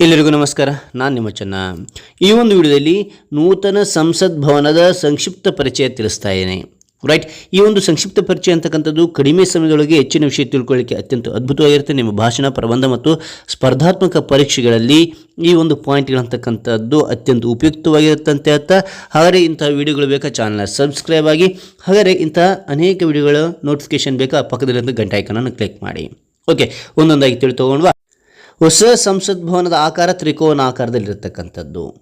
ಎಲ್ಲರಿಗೂ ನಮಸ್ಕಾರ, ನಾನು ನಿಮ್ಮ ಚೆನ್ನ. ಈ ಒಂದು ವಿಡಿಯೋದಲ್ಲಿ ನೂತನ ಸಂಸತ್ ಭವನದ ಸಂಕ್ಷಿಪ್ತ ಪರಿಚಯ ತಿಳಿಸ್ತಾ ಇದ್ದೇನೆ. ರೈಟ್ ಈ ಒಂದು ಸಂಕ್ಷಿಪ್ತ ಪರಿಚಯ ಅಂತಕ್ಕಂಥದ್ದು ಕಡಿಮೆ ಸಮಯದೊಳಗೆ ಹೆಚ್ಚಿನ ವಿಷಯ ತಿಳ್ಕೊಳ್ಳಿಕ್ಕೆ ಅತ್ಯಂತ ಅದ್ಭುತವಾಗಿರುತ್ತೆ. ನಿಮ್ಮ ಭಾಷಣ, ಪ್ರಬಂಧ ಮತ್ತು ಸ್ಪರ್ಧಾತ್ಮಕ ಪರೀಕ್ಷೆಗಳಲ್ಲಿ ಈ ಒಂದು ಪಾಯಿಂಟ್ಗಳಂತಕ್ಕಂಥದ್ದು ಅತ್ಯಂತ ಉಪಯುಕ್ತವಾಗಿರುತ್ತೆ ಅಂತ. ಹೇಳ್ತಾ ಹಾಗಾದರೆ ಇಂಥ ವಿಡಿಯೋಗಳು ಬೇಕಾ? ಚಾನಲ್ನ ಸಬ್ಸ್ಕ್ರೈಬ್ ಆಗಿ. ಹಾಗಾದರೆ ಇಂಥ ಅನೇಕ ವಿಡಿಯೋಗಳ ನೋಟಿಫಿಕೇಷನ್ ಬೇಕಾ? ಪಕ್ಕದಲ್ಲಿಂದ ಗಂಟೆ ಐಕನನ್ನು ಕ್ಲಿಕ್ ಮಾಡಿ. ಓಕೆ ಒಂದೊಂದಾಗಿ ತಿಳ್ತೊಗೊಂಡ್ವಾ ಹೊಸ ಸಂಸತ್ ಭವನದ ಆಕಾರ ತ್ರಿಕೋನ ಆಕಾರದಲ್ಲಿರತಕ್ಕಂಥದ್ದು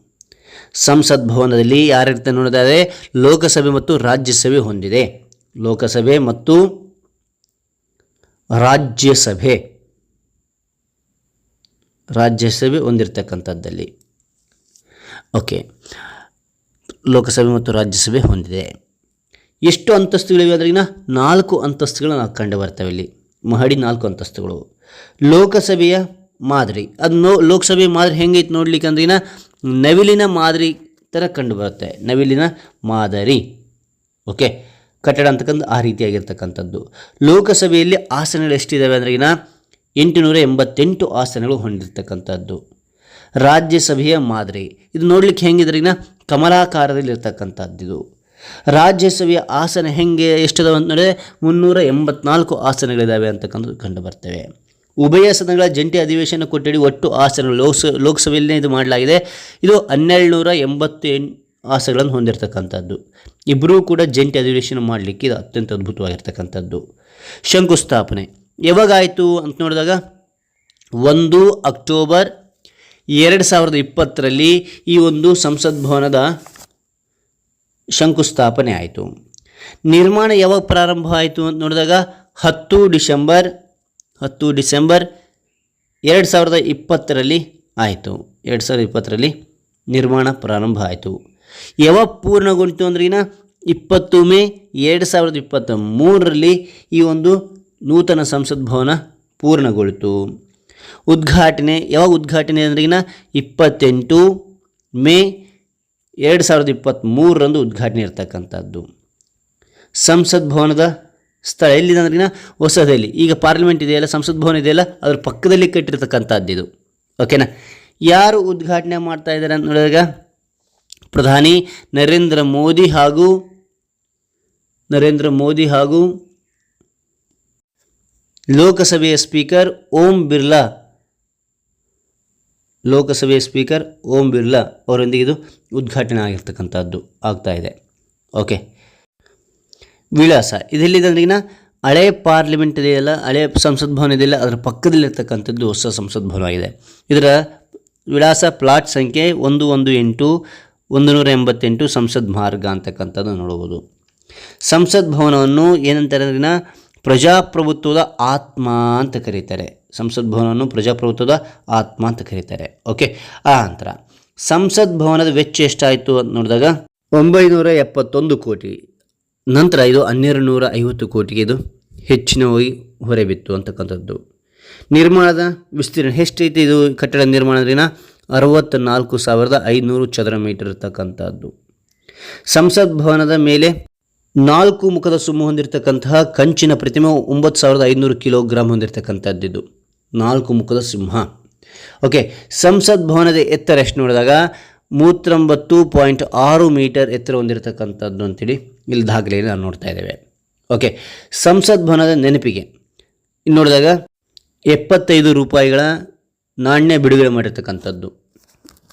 ಸಂಸತ್ ಭವನದಲ್ಲಿ ಯಾರಿರ್ತ ನೋಡಿದರೆ ಲೋಕಸಭೆ ಮತ್ತು ರಾಜ್ಯಸಭೆ ಹೊಂದಿದೆ. ಲೋಕಸಭೆ ಮತ್ತು ರಾಜ್ಯಸಭೆ. ರಾಜ್ಯಸಭೆ ಹೊಂದಿರತಕ್ಕಂಥದ್ದಲ್ಲಿ. ಓಕೆ. ಲೋಕಸಭೆ ಮತ್ತು ರಾಜ್ಯಸಭೆ ಹೊಂದಿದೆ. ಎಷ್ಟು ಅಂತಸ್ತುಗಳಿವೆ ಅದರಿಗಿನ ನಾಲ್ಕು ಅಂತಸ್ತುಗಳು ನಾವು ಕಂಡು ಬರ್ತವೆ ಇಲ್ಲಿ ಮಹಡಿ ನಾಲ್ಕು ಅಂತಸ್ತುಗಳು. ಲೋಕಸಭೆಯ ಮಾದರಿ. ಅದು ನೋ ಲೋಕಸಭೆ ಮಾದರಿ ಹೆಂಗೈತೆ ನೋಡ್ಲಿಕ್ಕೆ ಅಂದ್ರಿನ ನವಿಲಿನ ಮಾದರಿ ಥರ ಕಂಡು ಬರುತ್ತೆ ನವಿಲಿನ ಮಾದರಿ. ಓಕೆ? ಕಟ್ಟಡ ಅಂತಕ್ಕಂಥ ಆ ರೀತಿಯಾಗಿರ್ತಕ್ಕಂಥದ್ದು. ಲೋಕಸಭೆಯಲ್ಲಿ ಆಸನಗಳು ಎಷ್ಟಿದ್ದಾವೆ ಅಂದ್ರಿಗಿನ ಎಂಟುನೂರ ಎಂಬತ್ತೆಂಟು ಆಸನಗಳು ಹೊಂದಿರತಕ್ಕಂಥದ್ದು. ರಾಜ್ಯಸಭೆಯ ಮಾದರಿ. ಇದು ನೋಡ್ಲಿಕ್ಕೆ ಹೆಂಗಿದ್ರೆ ಕಮಲಾಕಾರದಲ್ಲಿರ್ತಕ್ಕಂಥದ್ದು ಇದು. ರಾಜ್ಯಸಭೆಯ ಆಸನ ಹೆಂಗೆ ಎಷ್ಟಿದಾವೆ ಅಂತ ನೋಡಿದ್ರೆ ಮುನ್ನೂರ ಎಂಬತ್ನಾಲ್ಕು ಆಸನಗಳಿದ್ದಾವೆ ಅಂತಕ್ಕಂಥದ್ದು ಕಂಡು ಬರ್ತವೆ. ಉಭಯ ಸದನಗಳ ಜಂಟಿ ಅಧಿವೇಶನ ಕೊಠಡಿ ಒಟ್ಟು ಆಸನ ಲೋಕಸ ಲೋಕಸಭೆಯಲ್ಲೇ ಇದು ಮಾಡಲಾಗಿದೆ. ಇದು ಹನ್ನೆರಡು ನೂರ ಎಂಬತ್ತೆಂಟು ಆಸನಗಳನ್ನು ಹೊಂದಿರತಕ್ಕಂಥದ್ದು. ಇಬ್ಬರೂ ಕೂಡ ಜಂಟಿ ಅಧಿವೇಶನ ಮಾಡಲಿಕ್ಕೆ ಇದು ಅತ್ಯಂತ ಅದ್ಭುತವಾಗಿರ್ತಕ್ಕಂಥದ್ದು. ಶಂಕುಸ್ಥಾಪನೆ. ಯಾವಾಗಾಯಿತು ಅಂತ ನೋಡಿದಾಗ ಒಂದು ಅಕ್ಟೋಬರ್ ಎರಡು ಸಾವಿರದ ಇಪ್ಪತ್ತರಲ್ಲಿ ಈ ಒಂದು ಸಂಸತ್ ಭವನದ ಶಂಕುಸ್ಥಾಪನೆ ಆಯಿತು. ನಿರ್ಮಾಣ ಯಾವಾಗ ಪ್ರಾರಂಭ ಆಯಿತು ಅಂತ ನೋಡಿದಾಗ ಹತ್ತು ಡಿಸೆಂಬರ್ ಹತ್ತು ಡಿಸೆಂಬರ್ ಎರಡು ಸಾವಿರದ ಇಪ್ಪತ್ತರಲ್ಲಿ ಆಯಿತು. ಎರಡು ಸಾವಿರದ ಇಪ್ಪತ್ತರಲ್ಲಿ ನಿರ್ಮಾಣ ಪ್ರಾರಂಭ ಆಯಿತು. ಯಾವಾಗ ಪೂರ್ಣಗೊಂಡಿತು ಅಂದ್ರಿನ ಇಪ್ಪತ್ತು ಮೇ ಎರಡು ಸಾವಿರದ ಇಪ್ಪತ್ತ ಮೂರರಲ್ಲಿ ಈ ಒಂದು ನೂತನ ಸಂಸತ್ ಭವನ ಪೂರ್ಣಗೊಳಿತು. ಉದ್ಘಾಟನೆ, ಯಾವಾಗ ಉದ್ಘಾಟನೆ ಅಂದ್ರಿಗಿನ ಇಪ್ಪತ್ತೆಂಟು ಮೇ ಎರಡು ಸಾವಿರದ ಇಪ್ಪತ್ತ್ಮೂರರಂದು ಉದ್ಘಾಟನೆ ಇರ್ತಕ್ಕಂಥದ್ದು. ಸಂಸತ್ ಭವನದ ಸ್ಥಳ ಎಲ್ಲಿದೆ ಅಂದ್ರೆ ಹೊಸದಲ್ಲಿ ಈಗ ಪಾರ್ಲಿಮೆಂಟ್ ಇದೆಯಲ್ಲ, ಸಂಸತ್ ಭವನ ಇದೆಯಲ್ಲ, ಅದ್ರ ಪಕ್ಕದಲ್ಲಿ ಕಟ್ಟಿರ್ತಕ್ಕಂಥದ್ದು ಇದು ಓಕೆನಾ ಯಾರು ಉದ್ಘಾಟನೆ ಮಾಡ್ತಾ ಇದ್ದಾರೆ ಅಂತ ನೋಡಿದಾಗ ಪ್ರಧಾನಿ ನರೇಂದ್ರ ಮೋದಿ ಹಾಗೂ ನರೇಂದ್ರ ಮೋದಿ ಹಾಗೂ ಲೋಕಸಭೆಯ ಸ್ಪೀಕರ್ ಓಂ ಬಿರ್ಲಾ. ಲೋಕಸಭೆಯ ಸ್ಪೀಕರ್ ಓಂ ಬಿರ್ಲಾ ಅವರೊಂದಿಗೆ ಇದು ಉದ್ಘಾಟನೆ ಆಗಿರ್ತಕ್ಕಂಥದ್ದು ಆಗ್ತಾ ಇದೆ. ಓಕೆ ವಿಳಾಸ. ಇದೆಲ್ಲಿದೆ ಅಂದ್ರೆ ಹಳೆ ಪಾರ್ಲಿಮೆಂಟ್ ಇದೆಯಲ್ಲ ಹಳೆ ಸಂಸತ್ ಭವನ ಇದೆಯಲ್ಲ ಅದರ ಪಕ್ಕದಲ್ಲಿರ್ತಕ್ಕಂಥದ್ದು ಹೊಸ ಸಂಸತ್ ಭವನ ಆಗಿದೆ. ಇದರ ವಿಳಾಸ ಪ್ಲಾಟ್ ಸಂಖ್ಯೆ ಒಂದು ಒಂದು ಎಂಟು ಒಂದು ನೂರ ಎಂಬತ್ತೆಂಟು ಸಂಸತ್ ಮಾರ್ಗ ಅಂತಕ್ಕಂಥದ್ದು ನೋಡಬಹುದು. ಸಂಸತ್ ಭವನವನ್ನು ಏನಂತಾರೆ ಅಂದ್ರಿನ ಪ್ರಜಾಪ್ರಭುತ್ವದ ಆತ್ಮ ಅಂತ ಕರೀತಾರೆ. ಸಂಸತ್ ಭವನವನ್ನು ಪ್ರಜಾಪ್ರಭುತ್ವದ ಆತ್ಮ ಅಂತ ಕರೀತಾರೆ. ಓಕೆ ಆ ನಂತರ ಸಂಸತ್ ಭವನದ ವೆಚ್ಚ ಎಷ್ಟಾಯಿತು ಅಂತ ನೋಡಿದಾಗ ಒಂಬೈನೂರ ಎಪ್ಪತ್ತೊಂದು ಕೋಟಿ. ನಂತರ ಇದು ಹನ್ನೆರಡು ನೂರ ಐವತ್ತು ಕೋಟಿಗೆ ಇದು ಹೆಚ್ಚಿನವಾಗಿ ಹೊರಬಿತ್ತು ಅಂತಕ್ಕಂಥದ್ದು. ನಿರ್ಮಾಣದ ವಿಸ್ತೀರ್ಣ ಎಷ್ಟೈತೆ ಇದು ಕಟ್ಟಡ ನಿರ್ಮಾಣ ದಿನ ಅರವತ್ತ ನಾಲ್ಕು ಸಾವಿರದ ಐನೂರು ಚದರ ಮೀಟರ್ ಇರ್ತಕ್ಕಂಥದ್ದು. ಸಂಸತ್ ಭವನದ ಮೇಲೆ ನಾಲ್ಕು ಮುಖದ ಸುಮ್ಮ ಹೊಂದಿರತಕ್ಕಂತಹ ಕಂಚಿನ ಪ್ರತಿಮೆ ಒಂಬತ್ತು ಸಾವಿರದ ಐನೂರು ಕಿಲೋಗ್ರಾಮ್ ಹೊಂದಿರತಕ್ಕಂಥದ್ದು ಇದು. ನಾಲ್ಕು ಮುಖದ ಸಿಂಹ. ಓಕೆ, ಸಂಸತ್ ಭವನದ ಎತ್ತರ ಎಷ್ಟು ನೋಡಿದಾಗ? ಮೂವತ್ತೊಂಬತ್ತು ಪಾಯಿಂಟ್ ಆರು ಮೀಟರ್ ಎತ್ತರ ಹೊಂದಿರತಕ್ಕಂಥದ್ದು ಅಂತೇಳಿ. ಇಲ್ಲಿ ದಾಖಲೆಯಲ್ಲಿ ನಾವು ನೋಡ್ತಾ ಇದ್ದೇವೆ. ಓಕೆ ಸಂಸತ್ ಭವನದ ನೆನಪಿಗೆ. ಇನ್ನು ನೋಡಿದಾಗ ಎಪ್ಪತ್ತೈದು ರೂಪಾಯಿಗಳ ನಾಣ್ಯ ಬಿಡುಗಡೆ ಮಾಡಿರ್ತಕ್ಕಂಥದ್ದು.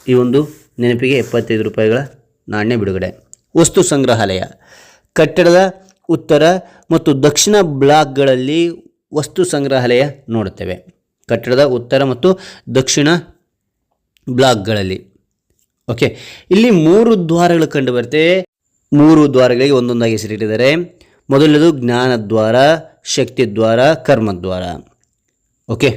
ಈ ಒಂದು ನೆನಪಿಗೆ ಎಪ್ಪತ್ತೈದು ರೂಪಾಯಿಗಳ ನಾಣ್ಯ ಬಿಡುಗಡೆ. ವಸ್ತು ಸಂಗ್ರಹಾಲಯ. ಕಟ್ಟಡದ ಉತ್ತರ ಮತ್ತು ದಕ್ಷಿಣ ಬ್ಲಾಕ್ಗಳಲ್ಲಿ ವಸ್ತು ಸಂಗ್ರಹಾಲಯ ನೋಡುತ್ತೇವೆ. ಕಟ್ಟಡದ ಉತ್ತರ ಮತ್ತು ದಕ್ಷಿಣ ಬ್ಲಾಕ್ಗಳಲ್ಲಿ. ಓಕೆ ಇಲ್ಲಿ ಮೂರು ದ್ವಾರಗಳು ಕಂಡು ಮೂರು ದ್ವಾರಗಳಿಗೆ ಒಂದೊಂದಾಗಿ ಹೆಸರಿಟ್ಟಿದ್ದಾರೆ. ಮೊದಲನೇದು ಜ್ಞಾನದ್ವಾರ ಶಕ್ತಿ ದ್ವಾರ ಕರ್ಮದ್ವಾರ. ಓಕೆ?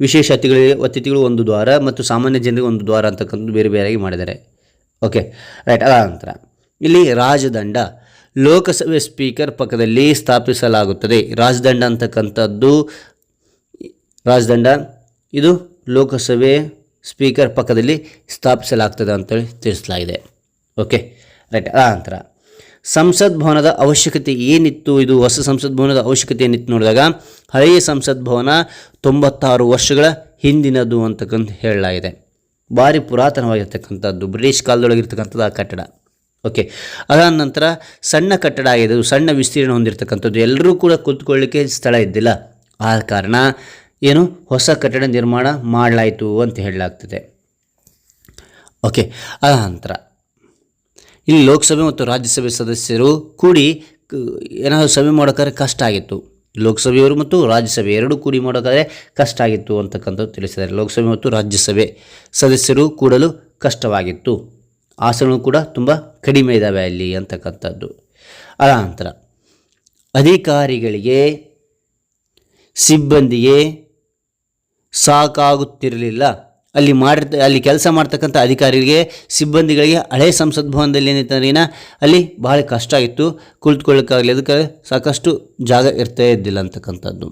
ವಿಶೇಷ ಅತಿಥಿಗಳಿಗೆ, ಅತಿಥಿಗಳು ಒಂದು ದ್ವಾರ ಮತ್ತು ಸಾಮಾನ್ಯ ಜನರಿಗೆ ಒಂದು ದ್ವಾರ ಅಂತಕ್ಕಂಥದ್ದು ಬೇರೆ ಬೇರೆಯಾಗಿ ಮಾಡಿದ್ದಾರೆ. ಓಕೆ? ರೈಟ್ ಅದ ನಂತರ ಇಲ್ಲಿ ರಾಜದಂಡ. ಲೋಕಸಭೆ ಸ್ಪೀಕರ್ ಪಕ್ಕದಲ್ಲಿ ಸ್ಥಾಪಿಸಲಾಗುತ್ತದೆ. ರಾಜದಂಡ ಅಂತಕ್ಕಂಥದ್ದು, ರಾಜದಂಡ, ಇದು ಲೋಕಸಭೆ ಸ್ಪೀಕರ್ ಪಕ್ಕದಲ್ಲಿ ಸ್ಥಾಪಿಸಲಾಗ್ತದೆ ಅಂತೇಳಿ ತಿಳಿಸಲಾಗಿದೆ. ಓಕೆ? ರೈಟ್ ಆ ನಂತರ ಸಂಸತ್ ಭವನದ ಅವಶ್ಯಕತೆ ಏನಿತ್ತು? ಇದು ಹೊಸ ಸಂಸತ್ ಭವನದ ಅವಶ್ಯಕತೆ ಏನಿತ್ತು ನೋಡಿದಾಗ, ಹಳೆಯ ಸಂಸತ್ ಭವನ ತೊಂಬತ್ತಾರು ವರ್ಷಗಳ ಹಿಂದಿನದು ಅಂತಕ್ಕಂಥ ಹೇಳಲಾಗಿದೆ. ಭಾರಿ ಪುರಾತನವಾಗಿರ್ತಕ್ಕಂಥದ್ದು, ಬ್ರಿಟಿಷ್ ಕಾಲದೊಳಗಿರ್ತಕ್ಕಂಥದ್ದು ಆ ಕಟ್ಟಡ. ಓಕೆ ಅದಾದ ನಂತರ ಸಣ್ಣ ಕಟ್ಟಡ ಆಗಿದೆ ಸಣ್ಣ ವಿಸ್ತೀರ್ಣ ಹೊಂದಿರತಕ್ಕಂಥದ್ದು ಎಲ್ಲರೂ ಕೂಡ ಕೂತ್ಕೊಳ್ಳಿಕ್ಕೆ ಸ್ಥಳ ಇದ್ದಿಲ್ಲ. ಆ ಕಾರಣ ಏನು? ಹೊಸ ಕಟ್ಟಡ ನಿರ್ಮಾಣ ಮಾಡಲಾಯಿತು ಅಂತ ಹೇಳಲಾಗ್ತದೆ. ಓಕೆ ಅದ ನಂತರ ಇಲ್ಲಿ ಲೋಕಸಭೆ ಮತ್ತು ರಾಜ್ಯಸಭೆ ಸದಸ್ಯರು ಕೂಡಿ ಏನಾದರೂ ಸಭೆ ಮಾಡೋಕ್ಕಾದ್ರೆ ಕಷ್ಟ ಆಗಿತ್ತು. ಲೋಕಸಭೆಯವರು ಮತ್ತು ರಾಜ್ಯಸಭೆ ಎರಡೂ ಕೂಡಿ ಮಾಡೋಕ್ಕಾದ್ರೆ ಕಷ್ಟ ಆಗಿತ್ತು ಅಂತಕ್ಕಂಥದ್ದು ತಿಳಿಸಿದ್ದಾರೆ. ಲೋಕಸಭೆ ಮತ್ತು ರಾಜ್ಯಸಭೆ ಸದಸ್ಯರು ಕೂಡಲು ಕಷ್ಟವಾಗಿತ್ತು. ಆಸನಗಳು ಕೂಡ ತುಂಬ ಕಡಿಮೆ ಇದ್ದಾವೆ ಅಲ್ಲಿ ಅಂತಕ್ಕಂಥದ್ದು. ಅದ ನಂತರ ಅಧಿಕಾರಿಗಳಿಗೆ ಸಿಬ್ಬಂದಿಗೆ ಸಾಕಾಗುತ್ತಿರಲಿಲ್ಲ. ಅಲ್ಲಿ ಮಾಡಿರ್ತ ಅಲ್ಲಿ ಕೆಲಸ ಮಾಡ್ತಕ್ಕಂಥ ಅಧಿಕಾರಿಗಳಿಗೆ, ಸಿಬ್ಬಂದಿಗಳಿಗೆ ಹಳೆ ಸಂಸತ್ ಭವನದಲ್ಲಿ ಏನಿತ್ತಂದ್ರಿನ ಅಲ್ಲಿ ಭಾಳ ಕಷ್ಟ ಆಗಿತ್ತು ಕುಳಿತುಕೊಳ್ಳೋಕ್ಕಾಗಲಿ, ಅದಕ್ಕೆ ಸಾಕಷ್ಟು ಜಾಗ ಇರ್ತಾ ಇದ್ದಿಲ್ಲ ಅಂತಕ್ಕಂಥದ್ದು.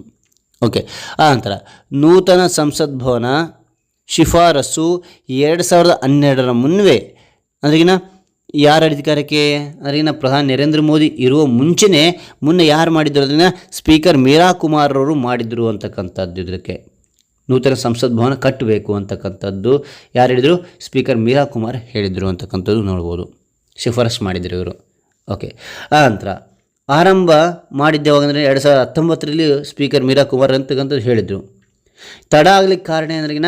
ಓಕೆ ಆ ನಂತರ ನೂತನ ಸಂಸತ್ ಭವನ ಶಿಫಾರಸು ಎರಡು ಸಾವಿರದ ಹನ್ನೆರಡರ ಮುನ್ವೇ ಅಂದ್ರಿಗಿನ ಯಾರ ಅಧಿಕಾರಕ್ಕೆ ಅಂದ್ರಿಗಿನ ಪ್ರಧಾನಿ ನರೇಂದ್ರ ಮೋದಿ ಇರುವ ಮುಂಚೆನೇ, ಮುನ್ನೆ ಯಾರು ಮಾಡಿದ್ರು ಅದನ್ನು ಸ್ಪೀಕರ್ ಮೀರಾ ಕುಮಾರ್ ಅವರು ಮಾಡಿದ್ರು ಅಂತಕ್ಕಂಥದ್ದು ಇದಕ್ಕೆ. ನೂತನ ಸಂಸತ್ ಭವನ ಕಟ್ಟಬೇಕು ಅಂತಕ್ಕಂಥದ್ದು. ಯಾರು ಹೇಳಿದರು? ಸ್ಪೀಕರ್ ಮೀರಾ ಕುಮಾರ್ ಹೇಳಿದರು ಅಂತಕ್ಕಂಥದ್ದು ನೋಡ್ಬೋದು. ಶಿಫಾರಸ್ ಮಾಡಿದರು ಇವರು. ಓಕೆ. ಆ ನಂತರ ಆರಂಭ ಮಾಡಿದ್ದೆ ಯಾವಾಗಂದರೆ ಎರಡು ಸಾವಿರದ ಹತ್ತೊಂಬತ್ತರಲ್ಲಿ ಸ್ಪೀಕರ್ ಮೀರಾ ಕುಮಾರ್ ಅಂತಕ್ಕಂಥದ್ದು ಹೇಳಿದರು. ತಡ ಆಗಲಿಕ್ಕೆ ಕಾರಣ ಅಂದ್ರಗಿನ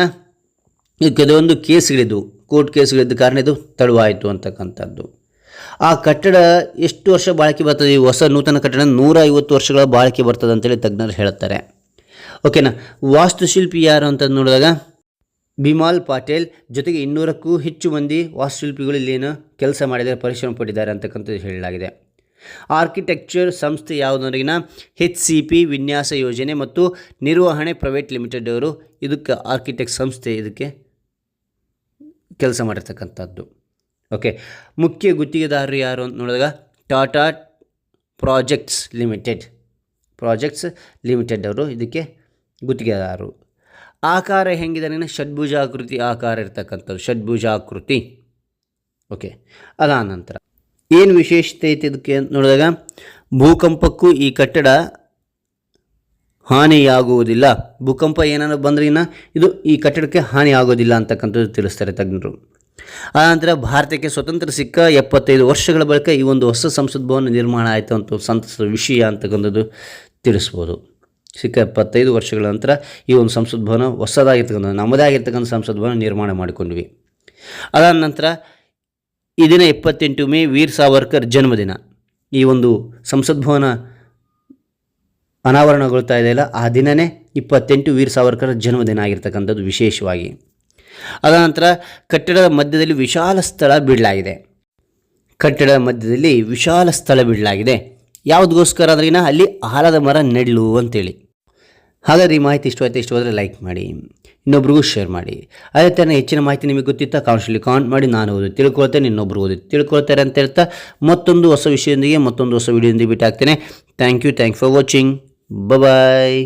ಕೆಲವೊಂದು ಕೇಸ್ಗಳಿದ್ವು. ಕೋರ್ಟ್ ಕೇಸ್ಗಳಿದ್ದ ಕಾರಣ ಇದು ತಡವಾಯಿತು ಅಂತಕ್ಕಂಥದ್ದು. ಆ ಕಟ್ಟಡ ಎಷ್ಟು ವರ್ಷ ಬಾಳಿಕೆ ಬರ್ತದೆ? ಈ ಹೊಸ ನೂತನ ಕಟ್ಟಡ ನೂರ ಐವತ್ತು ವರ್ಷಗಳ ಬಾಳಿಕೆ ಬರ್ತದೆ ಅಂತೇಳಿ ತಜ್ಞರು ಹೇಳುತ್ತಾರೆ. ಓಕೆನಾ ವಾಸ್ತುಶಿಲ್ಪಿ ಯಾರು ಅಂತ ನೋಡಿದಾಗ ಬಿಮಾಲ್ ಪಾಟೇಲ್ ಜೊತೆಗೆ ಇನ್ನೂರಕ್ಕೂ ಹೆಚ್ಚು ಮಂದಿ ವಾಸ್ತುಶಿಲ್ಪಿಗಳು ಇಲ್ಲೇನು ಕೆಲಸ ಮಾಡಿದ್ದಾರೆ, ಪರಿಶ್ರಮ ಪಟ್ಟಿದ್ದಾರೆ ಅಂತಕ್ಕಂಥದ್ದು ಹೇಳಲಾಗಿದೆ. ಆರ್ಕಿಟೆಕ್ಚರ್ ಸಂಸ್ಥೆ ಯಾವುದರಿಗಿನ ಹೆಚ್ ಸಿ ಪಿ ವಿನ್ಯಾಸ ಯೋಜನೆ ಮತ್ತು ನಿರ್ವಹಣೆ ಪ್ರೈವೇಟ್ ಲಿಮಿಟೆಡ್ ಅವರು ಇದಕ್ಕೆ ಆರ್ಕಿಟೆಕ್ಟ್ ಸಂಸ್ಥೆ ಇದಕ್ಕೆ ಕೆಲಸ ಮಾಡಿರ್ತಕ್ಕಂಥದ್ದು. ಓಕೆ ಮುಖ್ಯ ಗುತ್ತಿಗೆದಾರರು ಯಾರು ಅಂತ ನೋಡಿದಾಗ Tata projects limited projects limited ಅವರು ಇದಕ್ಕೆ ಗುತ್ತಿಗೆದಾರರು. ಆಕಾರ ಹೆಂಗಿದೆ ನಿನ್ನ ಷಡ್ಭುಜಾಕೃತಿ ಆಕಾರ ಇರ್ತಕ್ಕಂಥದ್ದು. ಷಡ್ಭುಜಾಕೃತಿ. ಓಕೆ, ಅದಾದ ನಂತರ ಏನು ವಿಶೇಷತೆ ಐತಿ ಇದಕ್ಕೆ ನೋಡಿದಾಗ? ಭೂಕಂಪಕ್ಕೂ ಈ ಕಟ್ಟಡ ಹಾನಿಯಾಗುವುದಿಲ್ಲ. ಭೂಕಂಪ ಏನಾದ್ರು ಇನ್ನು ಇದು ಈ ಕಟ್ಟಡಕ್ಕೆ ಹಾನಿ ಆಗೋದಿಲ್ಲ ಅಂತಕ್ಕಂಥದ್ದು ತಿಳಿಸ್ತಾರೆ ತಜ್ಞರು. ಆನಂತರ ಭಾರತಕ್ಕೆ ಸ್ವತಂತ್ರ ಸಿಕ್ಕ ಎಪ್ಪತ್ತೈದು ವರ್ಷಗಳ ಬಳಿಕ ಈ ಒಂದು ಹೊಸ ಸಂಸತ್ ಭವನ ನಿರ್ಮಾಣ ಆಯಿತು ಅಂತ ಸಂತಸದ ವಿಷಯ ಅಂತಕ್ಕಂಥದ್ದು ತಿಳಿಸ್ಬೋದು. ಸಿಕ್ಕ ಇಪ್ಪತ್ತೈದು ವರ್ಷಗಳ ನಂತರ ಈ ಒಂದು ಸಂಸತ್ ಭವನ ಹೊಸದಾಗಿರ್ತಕ್ಕಂಥ ನಮ್ಮದೇ ಆಗಿರ್ತಕ್ಕಂಥ ಸಂಸತ್ ಭವನ ನಿರ್ಮಾಣ ಮಾಡಿಕೊಂಡ್ವಿ. ಅದಾದ ನಂತರ ಈ ದಿನ ಇಪ್ಪತ್ತೆಂಟು ಮೇ ವೀರ್ ಸಾವರ್ಕರ್ ಜನ್ಮದಿನ. ಈ ಒಂದು ಸಂಸತ್ ಭವನ ಅನಾವರಣಗೊಳ್ತಾ ಇದೆಯಲ್ಲ ಆ ದಿನವೇ ಇಪ್ಪತ್ತೆಂಟು ವೀರ್ ಸಾವರ್ಕರ್ ಜನ್ಮದಿನ ಆಗಿರ್ತಕ್ಕಂಥದ್ದು ವಿಶೇಷವಾಗಿ. ಅದ ನಂತರ ಕಟ್ಟಡದ ಮಧ್ಯದಲ್ಲಿ ವಿಶಾಲ ಸ್ಥಳ ಬಿಡಲಾಗಿದೆ. ಕಟ್ಟಡದ ಮಧ್ಯದಲ್ಲಿ ವಿಶಾಲ ಸ್ಥಳ ಬಿಡಲಾಗಿದೆ. ಯಾವುದಕ್ಕೋಸ್ಕರ ಅಂದ್ರಿನ ಅಲ್ಲಿ ಆಲದ ಮರ ನೆಡ್ಲು ಅಂತೇಳಿ. ಹಾಗಾದ್ರೆ ಈ ಮಾಹಿತಿ ಇಷ್ಟವಾಯ್ತು ಇಷ್ಟವಾದರೆ ಲೈಕ್ ಮಾಡಿ, ಇನ್ನೊಬ್ರಿಗೂ ಶೇರ್ ಮಾಡಿ. ಅದೇ ಥರ ಹೆಚ್ಚಿನ ಮಾಹಿತಿ ನಿಮಗೆ ಗೊತ್ತಿತ್ತಾ ಕಾಮೆಂಟ್ಸಲ್ಲಿ ಕಾಮೆಂಟ್ ಮಾಡಿ, ನಾನು ಓದಿ, ತಿಳ್ಕೊಳ್ತೇನೆ, ಇನ್ನೊಬ್ರು ಓದಿ, ತಿಳ್ಕೊಳ್ತಾರೆ ಅಂತ ಹೇಳ್ತಾ ಮತ್ತೊಂದು ಹೊಸ ವಿಷಯದೊಂದಿಗೆ, ಮತ್ತೊಂದು ಹೊಸ ವಿಡಿಯೋದೊಂದಿಗೆ ಬಿಟ್ಟು ಹಾಕ್ತೇನೆ thank you thank for watching bye